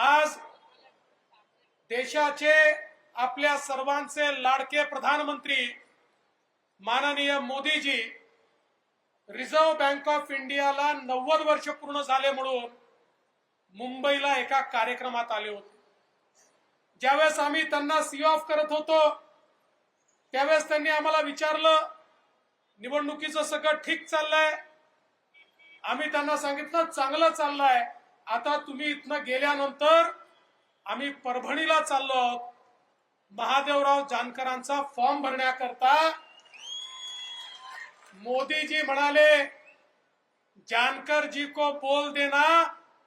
आज देशाचे आपल्या सर्वांचे लाडके प्रधानमंत्री माननीय मोदीजी रिझर्व्ह बँक ऑफ इंडियाला नव्वद वर्ष पूर्ण झाले म्हणून मुंबईला एका कार्यक्रमात आले होते. ज्यावेळेस आम्ही त्यांना सी ऑफ करत होतो त्यावेळेस त्यांनी आम्हाला विचारलं निवडणुकीचं सगळं ठीक चाललंय? आम्ही त्यांना सांगितलं चांगलं चाललंय. आता तुम्ही इथनं गेल्यानंतर आम्ही परभणीला चाललो आहोत. महादेवराव जानकरांचा फॉर्म भरण्याकरता. मोदी जी म्हणाले जानकर जी को बोल देना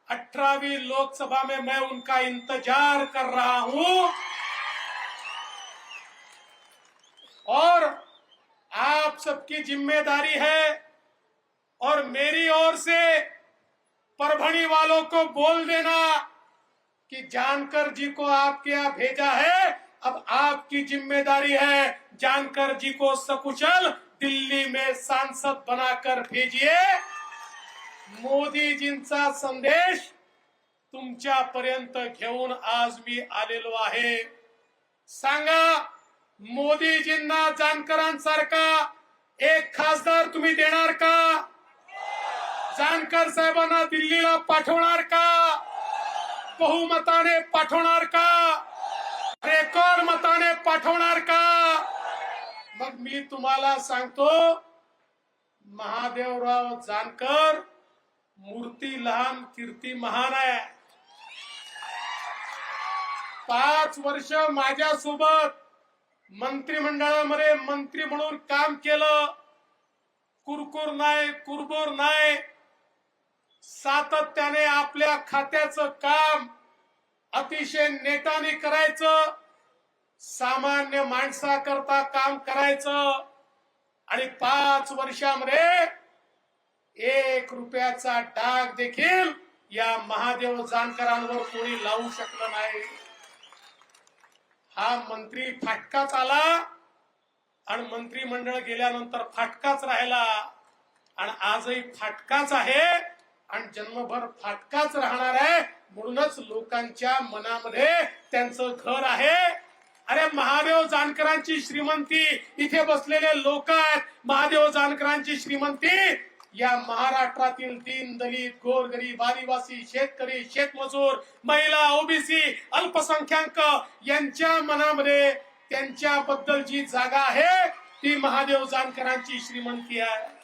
अठरावी लोकसभा में मैं उनका इंतजार कर रहा हूं. और आप सबकी जिम्मेदारी है और मेरी ओर से परभणी वालों को बोल देना कि जानकर जी को आपके यहाँ भेजा है, अब आपकी ज़िम्मेदारी है जानकर जी को सकुशल दिल्ली में सांसद बनाकर भेजिए। मोदी मोदीजींचा संदेश तुमच्यापर्यंत घेऊन आज मी आलेलो आहे। सांगा, मोदीजींना जानकरांसारखा एक खासदार तुम्ही देणार का? जानकर साहेबांना दिल्लीला पाठवणार का? बहुमताने पाठवणार का? रेकॉर्ड मताने पाठवणार का? मग मी तुम्हाला सांगतो महादेवराव जानकर मूर्ती लहान कीर्ती महान आहे. पाच वर्ष माझ्यासोबत मंत्रिमंडळामध्ये मंत्री म्हणून काम केलं. कुरकुर नाही कुरबुर नाही. सातत्याने आपल्या खात्याचं काम अतिशय नेटाने करायचं सामान्य माणसाकरता काम करायचं आणि पाच वर्षामध्ये एक रुपयाचा डाग देखील या महादेव जानकरांवर कोणी लावू शकलं नाही. हा मंत्री फाटकाच आला आणि मंत्रिमंडळ गेल्यानंतर फाटकाच राहिला आणि आजही फाटकाच आहे. आणि जन्मभर फाटकाच राहणार आहे. म्हणूनच लोकांच्या मनामध्ये त्यांचं घर आहे. अरे महादेव जानकरांची श्रीमंती इथे बसलेले लोक आहेत. महादेव जानकरांची श्रीमंती. या महाराष्ट्रातील तीन दलित गोरगरीब आदिवासी शेतकरी शेतमजूर महिला ओबीसी अल्पसंख्याक यांच्या मनामध्ये त्यांच्याबद्दल जी जागा आहे ती महादेव जानकरांची श्रीमंती आहे.